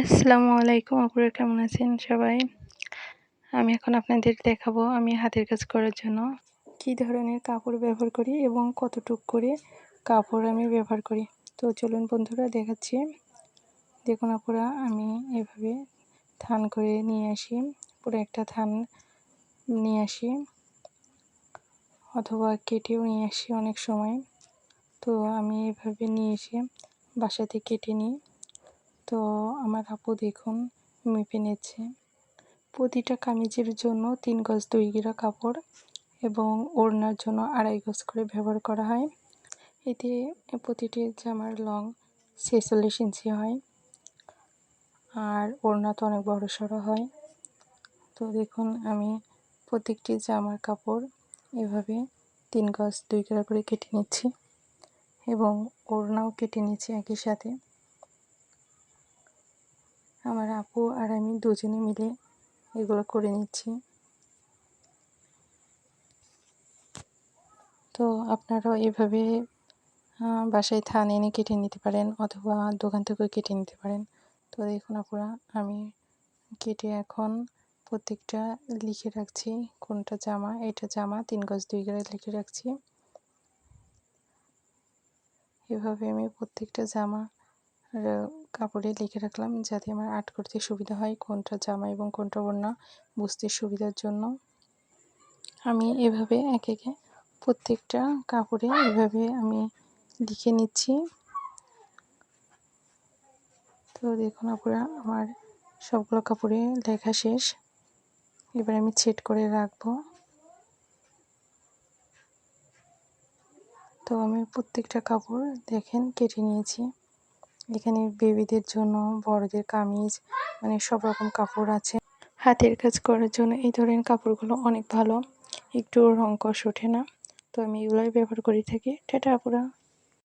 আসসালামু আলাইকুম, আপুরা কেমন আছেন সবাই? আমি এখন আপনাদের দেখাবো আমি হাতের কাজ করার জন্য কি ধরনের কাপড় ব্যবহার করি এবং কতটুক করে কাপড় আমি ব্যবহার করি। তো চলুন বন্ধুরা, দেখাচ্ছি। দেখুন আপুরা, আমি এভাবে থান করে নিয়ে আসি, পুরো একটা থান নিয়ে আসি, অথবা কেটেও নিয়ে আসি অনেক সময়। তো আমি এভাবে নিয়ে এসে বাসাতে কেটে নিই। তো আমার আপু দেখুন, মেপে নিচ্ছে। প্রতিটা কামিজের জন্য তিন গজ দুই গিরা কাপড় এবং ওড়নার জন্য আড়াই গজ করে ব্যবহার করা হয়। এতে প্রতিটি জামার লং ছেচল্লিশ ইঞ্চি হয় আর ওড়না তো অনেক বড় সড়ো হয়। তো দেখুন, আমি প্রত্যেকটি জামার কাপড় এভাবে তিন গজ দুই গিরা করে কেটে নিচ্ছি এবং ওড়নাও কেটে নিচ্ছি একই সাথে। আপু আর আমি দুজনে মিলে এগুলো করে নিচ্ছি। তো আপনারাও এভাবে বাসায় থান এনে কেটে নিতে পারেন অথবা দোকান থেকেও কেটে নিতে পারেন। তো দেখুন আপুরা, আমি কেটে এখন প্রত্যেকটা লিখে রাখছি। কোনটা জামা, এটা জামা, তিন গজ, দুই গড়ে লিখে রাখছি। এভাবে আমি প্রত্যেকটা জামা কাপড়ে লিখে রাখলাম যাতে আমার আর্ট করতে সুবিধা হয়, কোনটা জামা এবং কোনটা ওড়না বুঝতে সুবিধার জন্য। আমি এভাবে এক একে প্রত্যেকটা কাপড়ে এভাবে আমি লিখে নিচ্ছি। তো দেখুন আপনারা আমার সবগুলো কাপড়ে লেখা শেষ। এবার আমি ছেট করে রাখব। তো আমি প্রত্যেকটা কাপড় দেখেন কেটে নিয়েছি। এখানে বেবিদের জন্য, বড়দের কামিজ মানে সব রকম কাপড় আছে। হাতের কাজ করার জন্য এই ধরনের কাপড়গুলো অনেক ভালো। একটু রং কষ ওঠে না। তো আমি এগুলোই ব্যবহার করে থাকি। টাটা আপুরা।